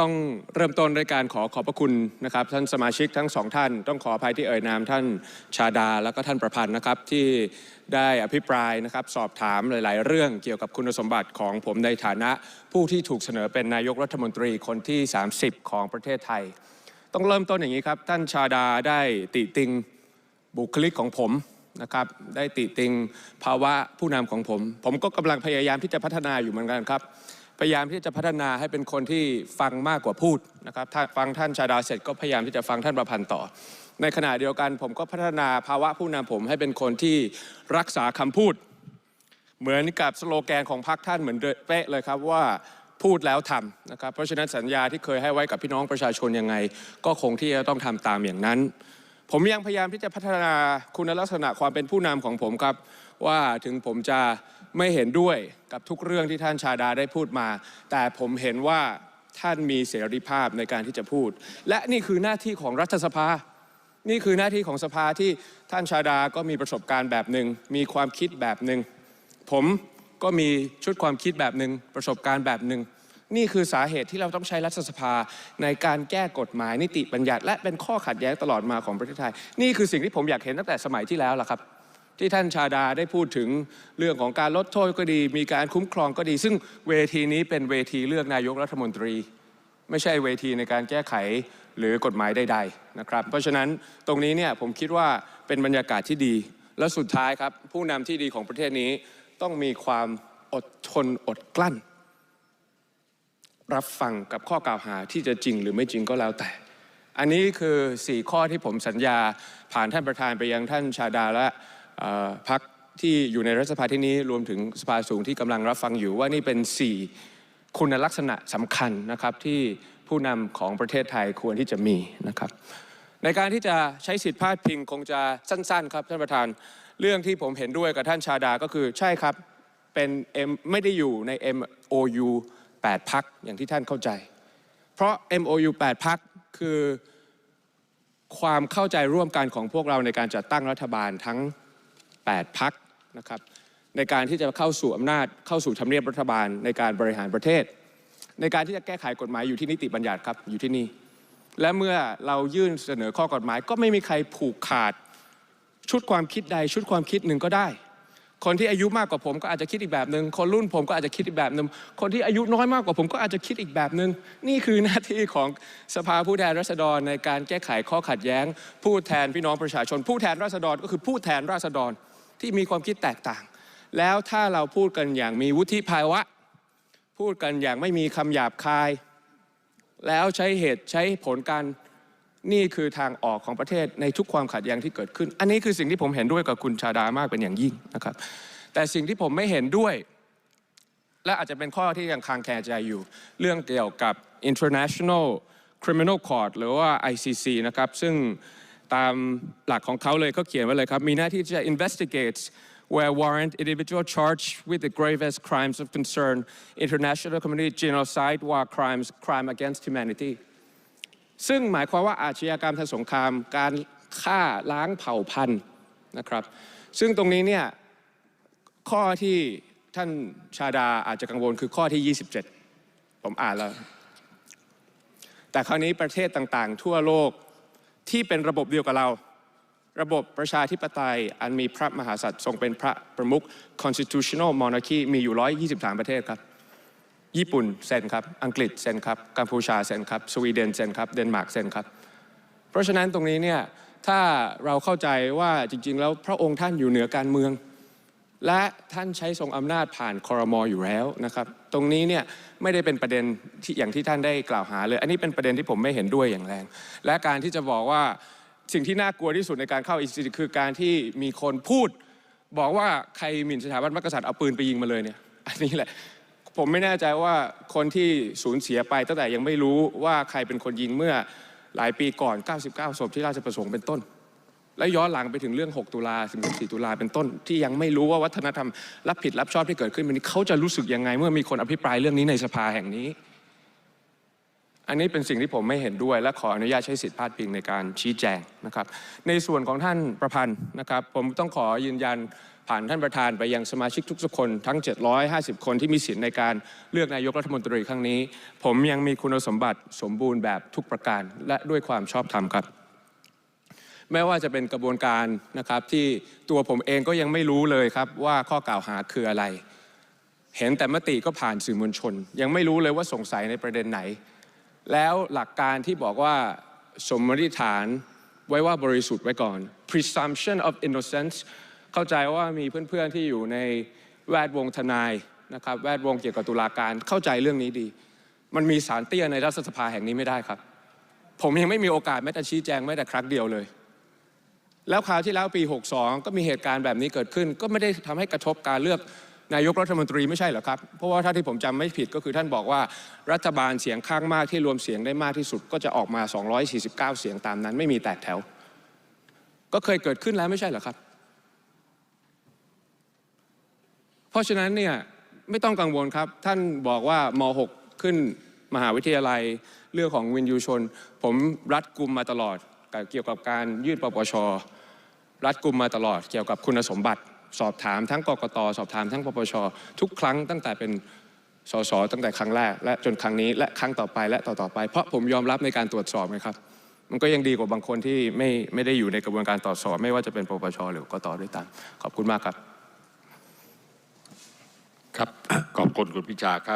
ต้องเริ่มต้นด้วยการขอขอบพระคุณนะครับ ท่านสมาชิกทั้งสองท่าน ต้องขออภัยที่เอ่ยนามท่านชาดาแล้วก็ท่านประพันธ์นะครับที่ได้อภิปรายนะครับสอบถามหลาย ๆ เรื่องเกี่ยวกับคุณสมบัติของผมในฐานะ ผู้ที่ถูกเสนอเป็นนายกรัฐมนตรีคนที่ 30 ของประเทศไทย ต้องเริ่มต้นอย่างนี้ครับ ท่านชาดาได้ติติงบุคลิกของผมนะครับได้ติติงภาวะผู้นำของผม ผมก็กำลังพยายามที่จะพัฒนาอยู่เหมือนกันครับ พยายามที่จะพัฒนาให้เป็นคนที่ฟังมากกว่าพูดนะครับถ้าฟังท่านชาดาเสร็จก็พยายามที่จะฟังท่านประพันธ์ต่อ ในขณะเดียวกันผมก็พัฒนาภาวะผู้นำผมให้เป็นคนที่รักษาคำพูด เหมือนกับสโลแกนของพรรคท่านเหมือนเป๊ะเลยครับว่าพูดแล้วทำนะครับเพราะฉะนั้นสัญญาที่เคยให้ไว้กับพี่น้องประชาชนยังไง ก็คงที่จะต้องทำตามอย่างนั้น ผมยังพยายามที่จะพัฒนาคุณลักษณะความเป็นผู้นำของผมครับ ว่าถึงผมจะไม่เห็นด้วยกับทุกเรื่องที่ท่านชาดาได้พูดมา แต่ผมเห็นว่าท่านมีเสรีภาพในการที่จะพูด และนี่คือหน้าที่ของรัฐสภา นี่คือหน้าที่ของสภาที่ท่านชาดาก็มีประสบการณ์แบบหนึ่งมีความคิดแบบหนึ่งผมก็มีชุดความคิดแบบหนึ่งประสบการณ์แบบหนึ่งนี่คือสาเหตุที่เราต้องใช้รัฐสภาในการแก้กฎหมายนิติบัญญัติ และเป็นข้อขัดแย้งตลอดมาของประเทศไทย นี่คือสิ่งที่ผมอยากเห็นตั้งแต่สมัยที่แล้วล่ะครับ ที่ท่านชาดาได้พูดถึงเรื่องของการลดโทษก็ดี มีการคุ้มครองก็ดี ซึ่งเวทีนี้เป็นเวทีเลือกนายกรัฐมนตรี ไม่ใช่เวทีในการแก้ไขหรือกฎหมายใดๆนะครับ เพราะฉะนั้นตรงนี้เนี่ยผมคิดว่าเป็นบรรยากาศที่ดี และสุดท้ายครับ ผู้นำที่ดีของประเทศนี้ต้องมีความอดทนอดกลั้น รับฟังกับข้อกล่าวหาที่จะจริงหรือไม่จริงก็แล้วแต่ อันนี้คือ 4 ข้อที่ผมสัญญาผ่านท่านประธานไปยังท่านชาดาและ พักที่อยู่ในรัฐสภาที่นี้รวมถึงสภาสูงที่กำลังรับฟังอยู่ว่านี่เป็น 4 คุณลักษณะสำคัญนะครับที่ผู้นำของประเทศไทยควรที่จะมีนะครับ ในการที่จะใช้สิทธิพาดพิงคงจะสั้น ๆ ครับท่านประธาน เรื่องที่ผมเห็นด้วยกับท่านชาดาก็คือใช่ครับเป็น M ไม่ได้อยู่ใน MOU 8พักอย่างที่ท่านเข้าใจ เพราะ MOU 8พักคือความเข้าใจร่วมกันของพวกเราในการจัดตั้งรัฐบาลทั้ง 8 พักนะครับในการที่จะเข้าสู่อำนาจเข้าสู่ทำเนียบรัฐบาลในการบริหารประเทศ ในการที่จะแก้ไขกฎหมายอยู่ที่นิติบัญญัติครับอยู่ที่นี่ และเมื่อเรายื่นเสนอข้อกฎหมาย ก็ไม่มีใครผูกขาดชุดความคิดใดชุดความคิดหนึ่งก็ได้ คนที่อายุมากกว่าผมก็อาจจะคิดอีกแบบหนึ่งคนรุ่นผมก็อาจจะคิดอีกแบบหนึ่งคนที่อายุน้อยมากกว่าผมก็อาจจะคิดอีกแบบหนึ่งนี่คือหน้าที่ของสภาผู้แทนราษฎรในการแก้ไขข้อขัดแย้ง ผู้แทนพี่น้องประชาชน ผู้แทนราษฎรก็คือผู้แทนราษฎร ที่มีความคิดแตกต่าง แล้วถ้าเราพูดกันอย่างมีวุฒิภาวะ พูดกันอย่างไม่มีคำหยาบคาย แล้วใช้เหตุใช้ผลการนี่คือทางออกของประเทศในทุกความขัดแย้งที่เกิดขึ้น อันนี้คือสิ่งที่ผมเห็นด้วยกับคุณชาดามากเป็นอย่างยิ่งนะครับ แต่สิ่งที่ผมไม่เห็นด้วย และอาจจะเป็นข้อที่ยังคางแคใจอยู่ เรื่องเกี่ยวกับ International Criminal Court หรือว่า ICC นะครับ ซึ่ง ตามหลักของเขาเลยเขาเขียนไว้เลยครับ มีหน้าที่จะ investigate where warrant individual charged with the gravest crimes of concern, international community genocide, war crimes, crime against humanity ซึ่งหมายความว่าอาชญากรรมทางสงคราม การฆ่าล้างเผ่าพันธุ์นะครับ ซึ่งตรงนี้เนี่ยข้อที่ท่านชาดาอาจจะกังวลคือข้อที่ 27 ผมอ่านแล้ว แต่คราวนี้ประเทศต่างๆ ทั่วโลก ที่เป็นระบบเดียวกับเรา ระบบประชาธิปไตย อันมีพระมหากษัตริย์ทรงเป็นพระประมุข constitutional monarchy มีอยู่ 123 ประเทศครับ ญี่ปุ่นเซ็นครับ อังกฤษเซ็นครับ กัมพูชาเซ็นครับ สวีเดนเซ็นครับ เดนมาร์กเซ็นครับ เพราะฉะนั้นตรงนี้เนี่ย ถ้าเราเข้าใจว่าจริงๆ แล้วพระองค์ท่านอยู่เหนือการเมือง และท่านใช้ทรงอำนาจผ่านคอรมออยู่แล้วนะครับ ตรงนี้เนี่ยไม่ได้เป็นประเด็นที่อย่างที่ท่านได้กล่าวหาเลย อันนี้เป็นประเด็นที่ผมไม่เห็นด้วยอย่างแรง และการที่จะบอกว่าสิ่งที่น่ากลัวที่สุดในการเข้าอิสติคือการที่มีคนพูด บอกว่าใครหมิ่นสถาบันพระกษัตริย์เอาปืนไปยิงมาเลยเนี่ยอันนี้แหละผมไม่แน่ใจว่าคนที่สูญเสียไปตั้งแต่ยังไม่รู้ว่าใครเป็นคนยิงเมื่อหลายปีก่อน 99 ศพที่ราชประสงค์เป็นต้น และย้อนหลังไปถึงเรื่อง 6 ตุลาถึง4ตุลาเป็นต้นที่ยังไม่รู้ว่าวัฒนธรรมรับผิดรับชอบที่เกิดขึ้นวันนี้เขาจะรู้สึกยังไง เมื่อมีคนอภิปรายเรื่องนี้ในสภาแห่งนี้ อันนี้เป็นสิ่งที่ผมไม่เห็นด้วย และขออนุญาตใช้สิทธิพาดพิงในการชี้แจงนะครับ ในส่วนของท่านประพันธ์นะครับ ผมต้องขอยืนยันผ่านท่านประธานไปยังสมาชิกทุกคนทั้ง 750 คนที่มีสิทธิ์ในการเลือกนายกรัฐมนตรีครั้งนี้ ผมยังมีคุณสมบัติสมบูรณ์แบบทุกประการ และด้วยความชอบธรรมครับ ไม่ว่าจะเป็นกระบวนการนะครับที่ตัวผมเองก็ยังไม่รู้เลยครับว่าข้อกล่าวหาคืออะไร เห็นแต่มติก็ผ่านสื่อมวลชน ยังไม่รู้เลยว่าสงสัยในประเด็นไหน แล้วหลักการที่บอกว่าสมมติฐานไว้ว่าบริสุทธิ์ไว้ก่อน presumption of innocence เข้าใจว่ามีเพื่อนๆที่อยู่ในแวดวงทนายนะครับแวดวงเกี่ยวกับตุลาการเข้าใจเรื่องนี้ดี มันมีสารเตี้ยในรัฐสภาแห่งนี้ไม่ได้ครับ ผมยังไม่มีโอกาสแม้แต่ชี้แจงแม้แต่ครั้งเดียวเลย แล้วคราวที่แล้วปี 62 ก็มีเหตุการณ์แบบนี้เกิดขึ้น ก็ไม่ได้ทำให้กระทบการเลือกนายกรัฐมนตรีไม่ใช่เหรอครับ เพราะว่าถ้าที่ผมจำไม่ผิดก็คือท่านบอกว่ารัฐบาลเสียงข้างมากที่รวมเสียงได้มากที่สุด ก็จะออกมา 249 เสียงตามนั้น ไม่มีแตกแถว ก็เคยเกิดขึ้นแล้วไม่ใช่เหรอครับ เพราะฉะนั้นเนี่ยไม่ต้องกังวลครับ ท่านบอกว่าม 6 ขึ้นมหาวิทยาลัยเรื่องของวินยูชน ผมรัดกุมมาตลอด เกี่ยวกับการยื่นปปชรัดกุมมาตลอดเกี่ยวกับคุณสมบัติ สอบถามทั้งกกตสอบถามทั้งปปชทุกครั้งตั้งแต่เป็นสสตั้งแต่ครั้งแรก และจนครั้งนี้และครั้งต่อไปและต่อต่อไป เพราะผมยอมรับในการตรวจสอบไงครับ มันก็ยังดีกว่าบางคนที่ไม่ไม่ได้อยู่ในกระบวนการตรวจสอบ ไม่ว่าจะเป็นปปชหรือกกตด้วยตามขอบคุณมากครับ ครับขอบคุณคุณพิชาครับ